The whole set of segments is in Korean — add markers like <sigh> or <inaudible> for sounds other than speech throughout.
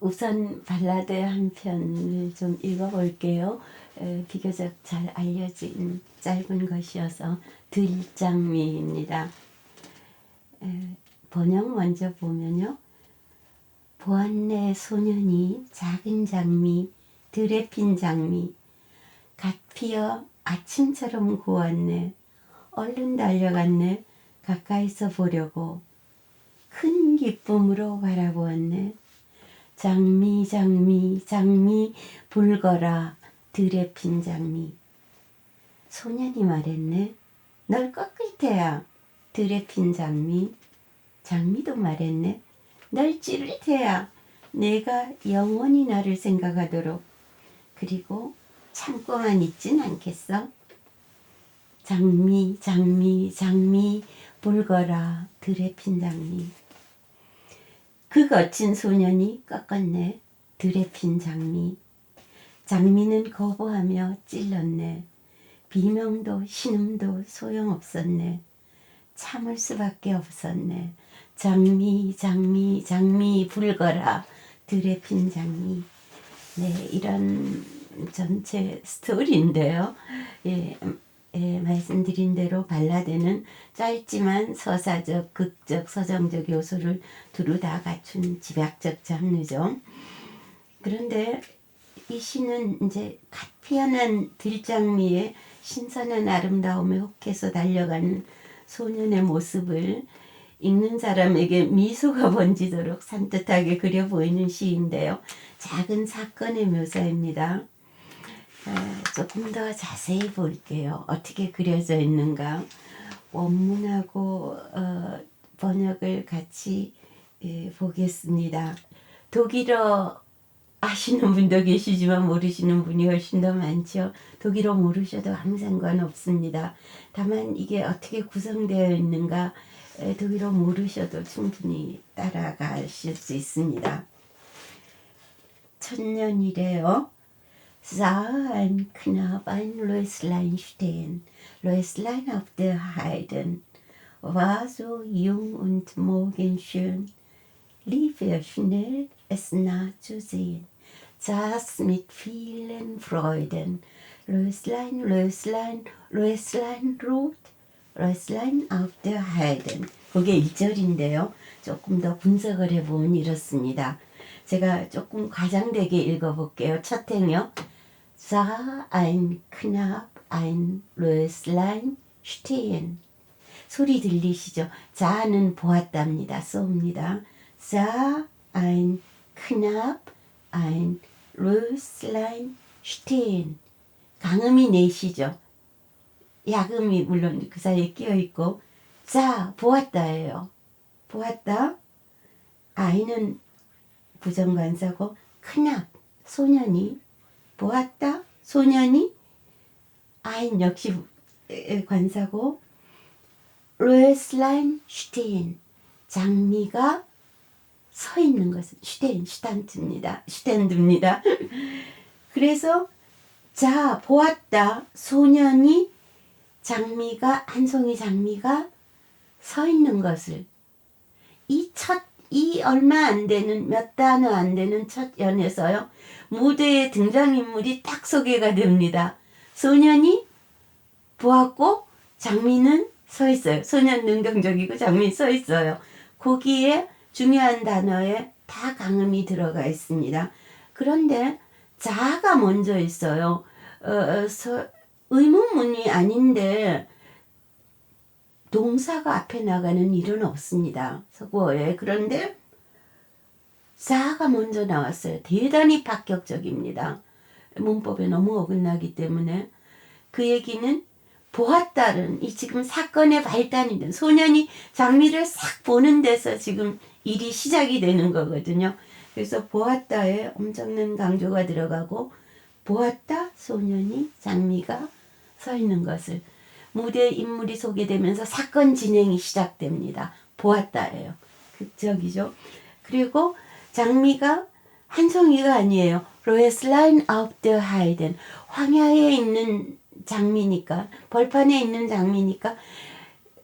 우선 발라드 한 편을 좀 읽어볼게요. 에, 비교적 잘 알려진 짧은 것이어서 들장미입니다. 에, 번역 먼저 보면요. 보았네 소년이 작은 장미 들에 핀 장미 갓 피어 아침처럼 고왔네 얼른 달려갔네 가까이서 보려고 큰 기쁨으로 바라보았네 장미 장미 장미 불거라 들에 핀 장미. 소년이 말했네. 널 꺾을 테야 들에 핀 장미. 장미도 말했네. 널 찌를 테야 내가 영원히 나를 생각하도록. 그리고 참고만 있진 않겠어. 장미 장미 장미 불거라 들에 핀 장미 그 거친 소년이 꺾었네. 들에 핀 장미. 장미는 거부하며 찔렀네. 비명도 신음도 소용없었네. 참을 수밖에 없었네. 장미 장미 장미 불거라. 들에 핀 장미. 네 이런 전체 스토리인데요. 예, 예, 말씀드린 대로 발라드는 짧지만 서사적, 극적, 서정적 요소를 두루 다 갖춘 집약적 장르죠. 그런데 이 시는 이제 갓 피어난 들장미의 신선한 아름다움에 혹해서 달려가는 소년의 모습을 읽는 사람에게 미소가 번지도록 산뜻하게 그려 보이는 시인데요. 작은 사건의 묘사입니다. 에, 조금 더 자세히 볼게요. 어떻게 그려져 있는가. 원문하고 어, 번역을 같이 예, 보겠습니다. 독일어 아시는 분도 계시지만 모르시는 분이 훨씬 더 많죠. 독일어 모르셔도 아무 상관 없습니다. 다만 이게 어떻게 구성되어 있는가 에, 독일어 모르셔도 충분히 따라가실 수 있습니다. 천년이래요. sah ein Knab ein Löslein stehen. Löslein auf der Heiden war so jung und morgenschön. Lief er schnell, es nah zu sehen, saß mit vielen Freuden. Löslein, Löslein, Löslein ruht, Löslein auf der Heiden. 그게 1절인데요. 조금 더 분석을 해보면 이렇습니다. 제가 조금 과장되게 읽어볼게요. 첫 행요. Sah ein Knab ein Röslein stehen. 소리 들리시죠? 자는 보았답니다. 쏘입니다. sah ein Knab ein Röslein stehen. 강음이 내시죠? 야금이 물론 그 사이에 끼어 있고 자 보았다예요. 보았다. 아이는 부정관사고 크납 소년이 보았다? 소년이? 아인 역시 관사고. 로에슬라인 슈테인. 장미가 서 있는 것은 슈테인 슈탄트입니다. 슈텐드입니다. <laughs> 그래서 자 보았다. 소년이 장미가 한 송이 장미가 서 있는 것을 이 첫 이 얼마 안 되는 몇 단어 안 되는 첫 연에서요 무대에 등장인물이 딱 소개가 됩니다. 소년이 보았고 장미는 서 있어요. 소년 능동적이고 장미 서 있어요. 거기에 중요한 단어에 다 강음이 들어가 있습니다. 그런데 자가 먼저 있어요. 어, 어, 서, 의문문이 아닌데 동사가 앞에 나가는 일은 없습니다. 서구어에. 그런데 자가 먼저 나왔어요. 대단히 파격적입니다. 문법에 너무 어긋나기 때문에 그 얘기는 보았다는 이 지금 사건의 발단이든 소년이 장미를 싹 보는 데서 지금 일이 시작이 되는 거거든요. 그래서 보았다에 엄청난 강조가 들어가고 보았다 소년이 장미가 서 있는 것을 무대 인물이 소개되면서 사건 진행이 시작됩니다. 보았다예요. 극적이죠. 그리고 장미가 한 송이가 아니에요. 로에슬라인 아웃 더 하이든 황야에 있는 장미니까 벌판에 있는 장미니까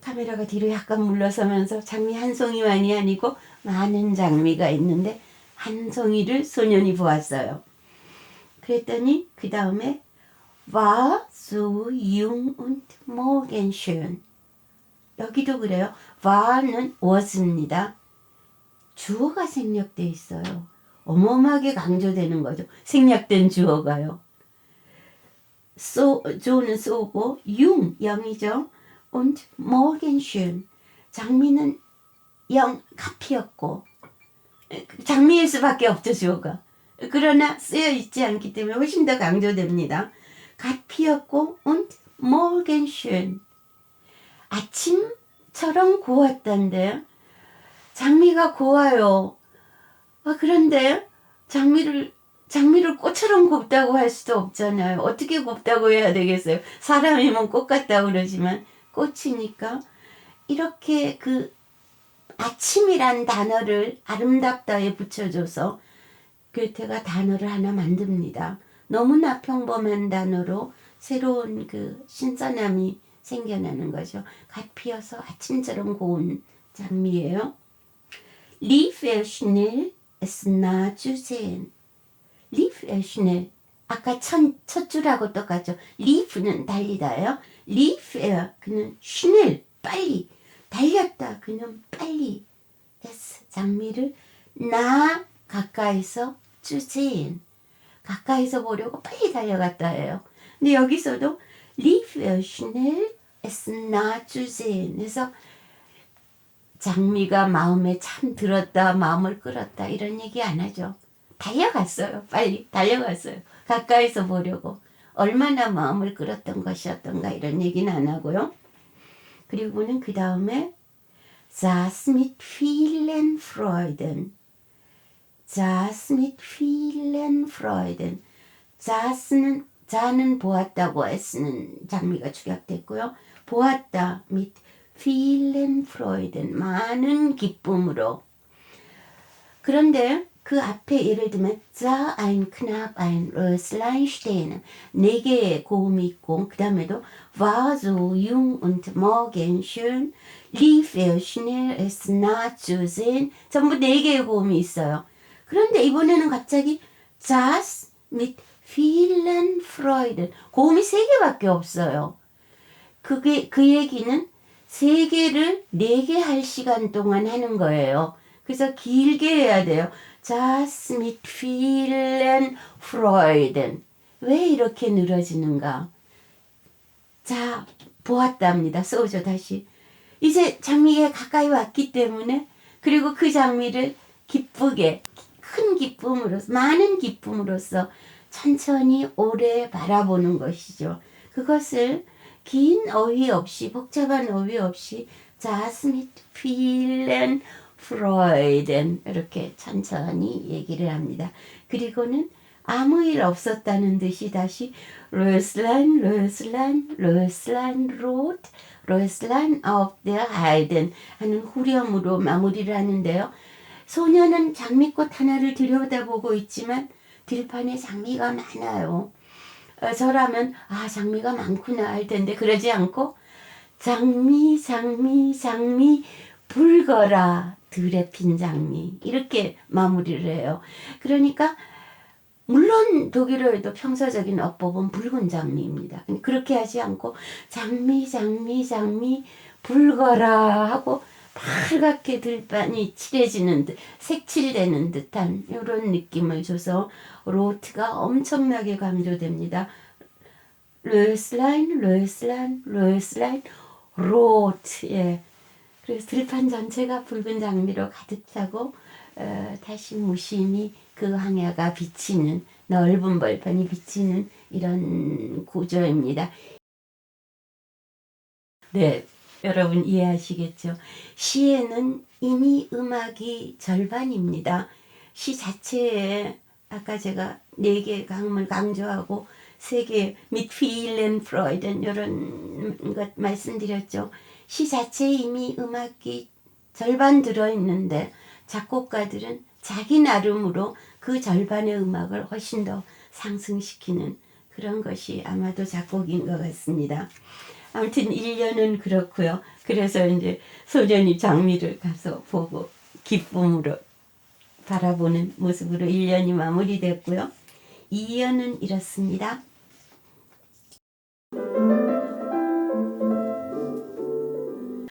카메라가 뒤로 약간 물러서면서 장미 한 송이만이 아니고 많은 장미가 있는데 한 송이를 소년이 보았어요. 그랬더니 그 다음에 war so jung und morgenschön 여기도 그래요. war는 was입니다. 주어가 생략돼 있어요. 어마어마하게 강조되는 거죠. 생략된 주어가요. so, 조는 쏘고 융 영이죠. und morgenschön 장미는 영 카피였고 장미일 수밖에 없죠 주어가. 그러나 쓰여 있지 않기 때문에 훨씬 더 강조됩니다. 갓 피었고 und morgenschön 아침처럼 고왔단데 장미가 고와요. 아, 그런데 장미를 장미를 꽃처럼 곱다고 할 수도 없잖아요. 어떻게 곱다고 해야 되겠어요? 사람이면 꽃 같다고 그러지만 꽃이니까 이렇게 그 아침이란 단어를 아름답다에 붙여줘서 괴테가 단어를 하나 만듭니다. 너무나 평범한 단어로 새로운 그 신선함이 생겨나는 거죠. 갓 피어서 아침처럼 고운 장미예요. Lief er schnell. 아까 첫, 첫 줄하고 똑같죠. Lief는 달리다예요. Lief 그는 schnell 빨리 달렸다. 그는 빨리 es 장미를 나 가까이서 zu. 가까이서 보려고 빨리 달려갔다 해요. 근데 여기서도 zu sehen. 그래서 장미가 마음에 참 들었다, 마음을 끌었다 이런 얘기 안 하죠. 달려갔어요. 빨리 달려갔어요. 가까이서 보려고. 얼마나 마음을 끌었던 것이었던가 이런 얘기는 안 하고요. 그리고는 그 다음에 saß mit vielen. saß mit vielen Freuden. saß는 자는 보았다고 애쓰는 장미가 축약됐고요. 보았다 mit vielen Freuden 많은 기쁨으로. 그런데 그 앞에 예를 들면 sah ein Knab ein Röslein stehen 네 개의 고음이 있고 그 다음에도 war so jung und morgenschön lief er schnell es nah zu sehen 전부 네 개의 고음이 있어요. 그런데 이번에는 갑자기 saß mit vielen Freuden 고음이 세 개밖에 없어요. 그게 그 얘기는 세 개를 네 개 할 시간 동안 하는 거예요. 그래서 길게 해야 돼요. Das mit vielen Freuden. 왜 이렇게 늘어지는가? 자, 보았답니다. 써오죠, 다시. 이제 장미에 가까이 왔기 때문에, 그리고 그 장미를 기쁘게, 큰 기쁨으로서, 많은 기쁨으로써 천천히 오래 바라보는 것이죠. 그것을 긴 어휘 없이, 복잡한 어휘 없이, mit vielen 프로이덴 이렇게 천천히 얘기를 합니다. 그리고는 아무 일 없었다는 듯이 다시 로슬란 로슬란 로슬란 로트 로슬란 auf der Heiden 하는 후렴으로 마무리를 하는데요. 소녀는 장미꽃 하나를 들여다보고 있지만 들판에 장미가 많아요. 어, 저라면 아 장미가 많구나 할 텐데 그러지 않고 장미 장미 장미 붉어라 들에 핀 장미 이렇게 마무리를 해요. 그러니까 물론 독일어에도 평서적인 어법은 붉은 장미입니다. 그렇게 하지 않고 장미 장미 장미 붉어라 하고 빨갛게 들판이 칠해지는 듯 색칠되는 듯한 이런 느낌을 줘서 로트가 엄청나게 강조됩니다. 르슬라인 르슬라인 르슬라인 로트 예. 그래서 들판 전체가 붉은 장미로 가득 차고 어, 다시 무심히 그 황야가 비치는 넓은 벌판이 비치는 이런 구조입니다. 네, 여러분 이해하시겠죠? 시에는 이미 음악이 절반입니다. 시 자체에 아까 제가 네 개 강을 강조하고 세 개 미트필렌 프로이든 이런 것 말씀드렸죠. 시 자체에 이미 음악이 절반 들어있는데 작곡가들은 자기 나름으로 그 절반의 음악을 훨씬 더 상승시키는 그런 것이 아마도 작곡인 것 같습니다. 아무튼 1년은 그렇고요. 그래서 이제 소년이 장미를 가서 보고 기쁨으로 바라보는 모습으로 1년이 마무리됐고요. 2년은 이렇습니다.